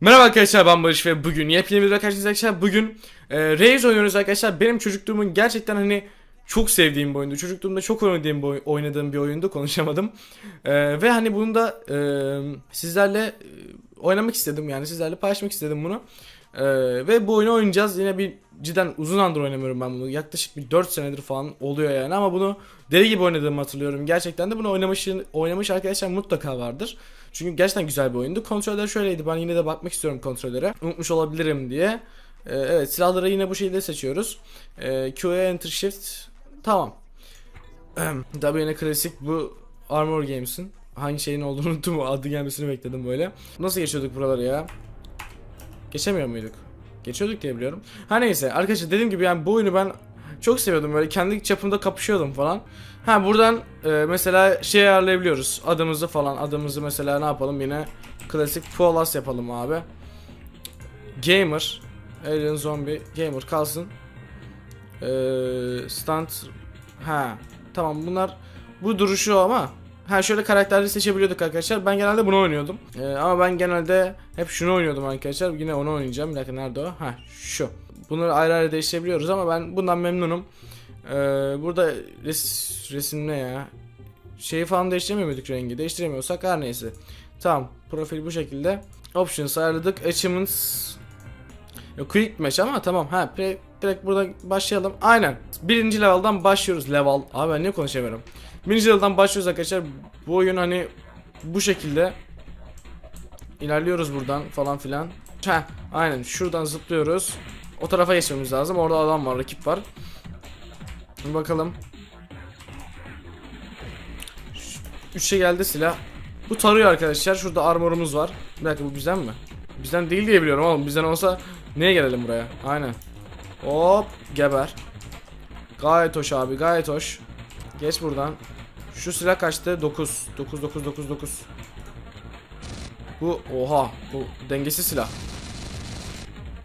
Merhaba arkadaşlar ben Barış ve bugün yepyeni bir video arkadaşlar. Bugün e, Raze oynuyoruz arkadaşlar. Benim çocukluğumun gerçekten hani çok sevdiğim bir oyundu. Çocukluğumda çok oynadığım bir, oy- oynadığım bir oyundu. Konuşamadım. E, ve hani bunu da e, sizlerle e, oynamak istedim. Yani sizlerle paylaşmak istedim bunu. E, ve bu oyunu oynayacağız. Yine bir cidden uzun andır oynamıyorum ben bunu. Yaklaşık bir 4 senedir falan oluyor yani. Ama bunu deli gibi oynadığımı hatırlıyorum. Gerçekten de bunu oynamış, oynamış arkadaşlar mutlaka vardır. Çünkü gerçekten güzel bir oyundu. Kontroller şöyleydi. Ben yine de bakmak istiyorum kontrollere. Unutmuş olabilirim diye. Ee, evet silahları yine bu şekilde seçiyoruz. Ee, Q'ya enter shift. Tamam. Tabii yine klasik bu Armor Games'in. Hangi şeyin olduğunu unuttum. Adı gelmesini bekledim böyle. Nasıl geçiyorduk buraları ya? Geçemiyor muyduk? Geçiyorduk diye biliyorum. Ha neyse arkadaşlar dediğim gibi yani bu oyunu ben çok seviyordum böyle kendi çapımda kapışıyordum falan. Ha buradan e, mesela şey ayarlayabiliyoruz adımızı falan adımızı mesela ne yapalım yine klasik Polas yapalım abi. Gamer Alien Zombie Gamer kalsın. E, stunt ha tamam bunlar bu duruşu ama Ha şöyle karakterleri seçebiliyorduk arkadaşlar. Ben genelde bunu oynuyordum. Ee, ama ben genelde hep şunu oynuyordum arkadaşlar. Yine onu oynayacağım. Bir dakika nerede o? Ha şu. Bunları ayrı ayrı değiştirebiliyoruz ama ben bundan memnunum. Ee, burada res, resim ne ya? Şeyi falan değiştiremiyor muyduk rengi? Değiştiremiyorsak her neyse. Tamam. Profil bu şekilde. Options ayarladık. Achievements quick match ama tamam. Ha direkt burada başlayalım. Aynen. Birinci level'dan başlıyoruz. Level. Abi ben niye konuşamıyorum? Birinci level'dan başlıyoruz arkadaşlar. Bu oyun hani bu şekilde ilerliyoruz buradan falan filan. Ha aynen şuradan zıplıyoruz. O tarafa geçmemiz lazım. Orada adam var, rakip var. Bakalım. Üçe geldi silah. Bu tarıyor arkadaşlar. Şurada armorumuz var. Bir dakika bu bizden mi? Bizden değil diye biliyorum oğlum. Bizden olsa niye gelelim buraya? Aynen. Hop geber. Gayet hoş abi gayet hoş. Geç buradan. Şu silah kaçtı? 9. 9 9 9 9. Bu oha bu dengesiz silah.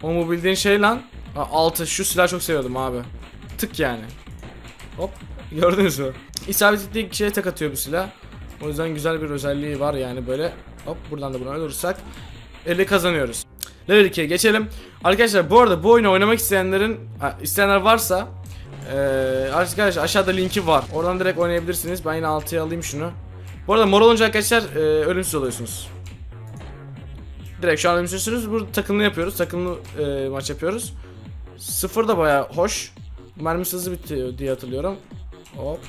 O bu bildiğin şey lan. 6 şu silah çok seviyordum abi. Tık yani. Hop gördünüz mü? İsabet ettiği kişiye tek atıyor bu silah. O yüzden güzel bir özelliği var yani böyle. Hop buradan da bunu öldürürsek 50 kazanıyoruz. Level 2'ye geçelim. Arkadaşlar bu arada bu oyunu oynamak isteyenlerin ha, isteyenler varsa ee, arkadaşlar aşağıda linki var. Oradan direkt oynayabilirsiniz. Ben yine 6'ya alayım şunu. Bu arada mor olunca arkadaşlar e, ölümsüz oluyorsunuz. Direkt şu an ölümsüzsünüz. Burada takımlı yapıyoruz. Takımlı e, maç yapıyoruz. Sıfır da baya hoş. Mermisi hızlı bitti diye hatırlıyorum. Hop.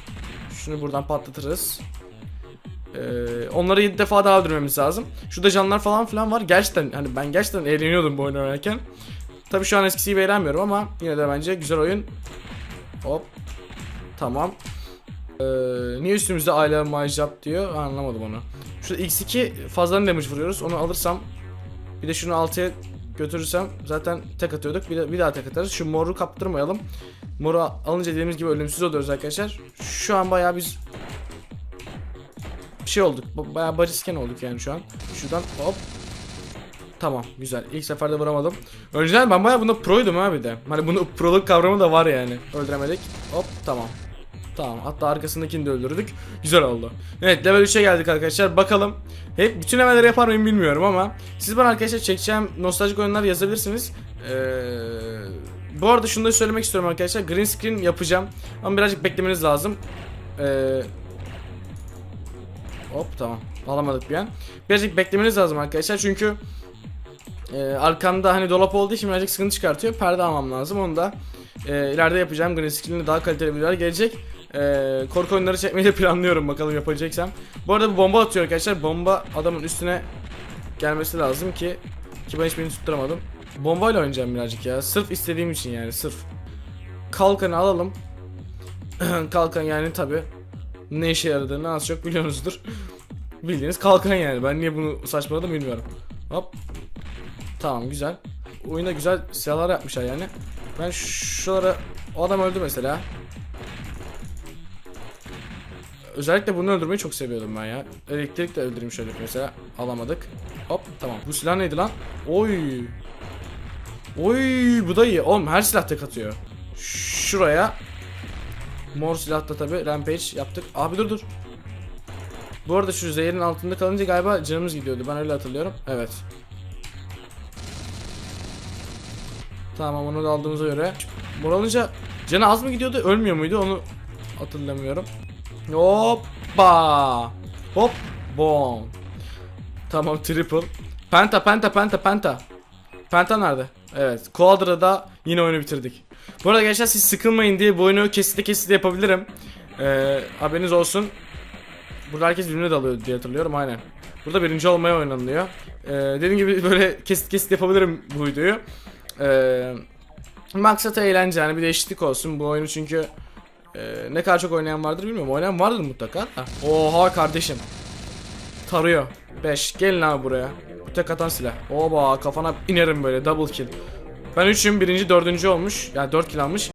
Şunu buradan patlatırız. Ee, onları 7 defa daha öldürmemiz lazım. Şurada canlar falan filan var. Gerçekten hani ben gerçekten eğleniyordum bu oyunu oynarken. Tabii şu an eskisi gibi eğlenmiyorum ama yine de bence güzel oyun. Hop. Tamam. Ee, niye üstümüzde my job diyor? Anlamadım onu. Şurada x2 fazladan damage vuruyoruz. Onu alırsam bir de şunu 6'ya götürürsem zaten tek atıyorduk. Bir, de, bir daha tek atarız. Şu moru kaptırmayalım. Moru alınca dediğimiz gibi ölümsüz oluyoruz arkadaşlar. Şu an bayağı biz bir şey olduk. Ba- Bayağı barisken olduk yani şu an. Şuradan hop. Tamam güzel. İlk seferde vuramadım. Önceden ben bayağı bunda proydum abi de. Hani bunun proluk kavramı da var yani. Öldüremedik. Hop tamam. Tamam hatta arkasındakini de öldürdük. Güzel oldu. Evet level 3'e geldik arkadaşlar. Bakalım. Hep bütün levelleri yapar mıyım bilmiyorum ama siz bana arkadaşlar çekeceğim nostaljik oyunlar yazabilirsiniz. Ee, bu arada şunu da söylemek istiyorum arkadaşlar. Green screen yapacağım. Ama birazcık beklemeniz lazım. Ee, hop tamam. Alamadık bir an. Birazcık beklemeniz lazım arkadaşlar çünkü e, arkamda hani dolap olduğu için birazcık sıkıntı çıkartıyor. Perde almam lazım. Onu da e, ileride yapacağım. Green screen'le daha kaliteli videolar gelecek. E, korku oyunları çekmeyi de planlıyorum bakalım yapacaksam. Bu arada bu bomba atıyor arkadaşlar. Bomba adamın üstüne gelmesi lazım ki ki ben hiçbirini tutturamadım. Bombayla oynayacağım birazcık ya. Sırf istediğim için yani sırf. Kalkanı alalım. Kalkan yani tabi ne işe yaradığını az çok biliyorsunuzdur. Bildiğiniz kalkan yani. Ben niye bunu saçmaladım bilmiyorum. Hop. Tamam güzel. Oyunda güzel silahlar yapmışlar yani. Ben şuralara o adam öldü mesela. Özellikle bunu öldürmeyi çok seviyordum ben ya. Elektrik de öldüreyim şöyle mesela. Alamadık. Hop tamam. Bu silah neydi lan? Oy. Oy bu da iyi. Oğlum her silah tek atıyor. Şuraya. Mor silahta tabi rampage yaptık. Abi dur dur. Bu arada şu zehirin altında kalınca galiba canımız gidiyordu. Ben öyle hatırlıyorum. Evet. Tamam onu da aldığımıza göre. Mor alınca canı az mı gidiyordu ölmüyor muydu onu hatırlamıyorum. Hoppa. Hop. Bom. Tamam triple. Penta penta penta penta. Penta nerede? Evet. Quadra'da yine oyunu bitirdik. Bu arada gençler siz sıkılmayın diye bu oyunu kesite kesite yapabilirim. Ee, haberiniz olsun. Burada herkes birbirine dalıyor diye hatırlıyorum aynen. Burada birinci olmaya oynanılıyor. Ee, dediğim gibi böyle kesit kesit yapabilirim bu videoyu. Ee, maksat eğlence yani bir değişiklik olsun bu oyunu çünkü e, ne kadar çok oynayan vardır bilmiyorum. Oynayan vardır mutlaka da. Oha kardeşim. Tarıyor. 5. Gelin abi buraya. Bu tek atan silah. Oba kafana inerim böyle double kill. Ben 3'üm birinci dördüncü olmuş. Yani 4 kill almış.